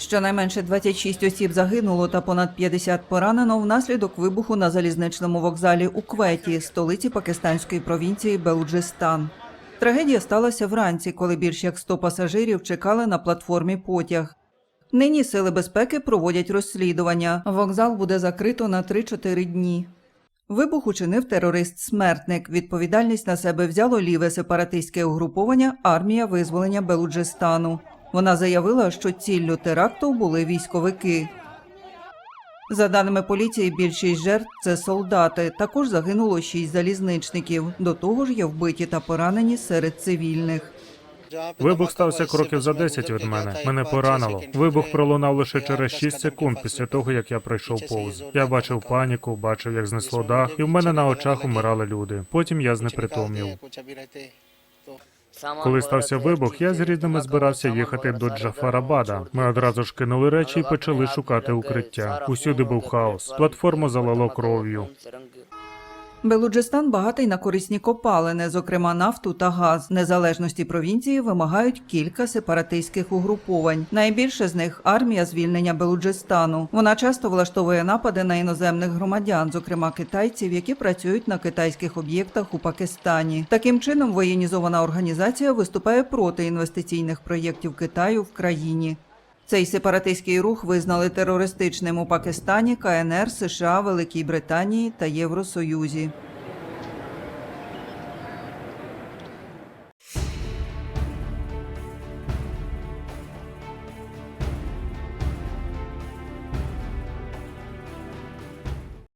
Щонайменше 26 осіб загинуло та понад 50 поранено внаслідок вибуху на залізничному вокзалі у Кветі, столиці пакистанської провінції Белуджистан. Трагедія сталася вранці, коли більш як 100 пасажирів чекали на платформі потяг. Нині сили безпеки проводять розслідування. Вокзал буде закрито на 3-4 дні. Вибух учинив терорист-смертник. Відповідальність на себе взяло ліве сепаратистське угруповання Армія визволення Белуджистану. Вона заявила, що ціллю теракту були військовики. За даними поліції, більшість жертв це солдати. Також загинуло шість залізничників. До того ж є вбиті та поранені серед цивільних. Вибух стався кроків за 10 від мене. Мене поранило. Вибух пролунав лише через 6 секунд після того, як я пройшов повз. Я бачив паніку, бачив, як знесло дах, і в мене на очах умирали люди. Потім я знепритомнів. Коли стався вибух, я з рідними збирався їхати до Джафарабада. Ми одразу ж кинули речі і почали шукати укриття. Усюди був хаос. Платформу залило кров'ю. Белуджистан багатий на корисні копалини, зокрема нафту та газ. Незалежності провінції вимагають кілька сепаратистських угруповань. Найбільше з них армія звільнення Белуджистану. Вона часто влаштовує напади на іноземних громадян, зокрема китайців, які працюють на китайських об'єктах у Пакистані. Таким чином, воєнізована організація виступає проти інвестиційних проєктів Китаю в країні. Цей сепаратистський рух визнали терористичним у Пакистані, КНР, США, Великій Британії та Євросоюзі.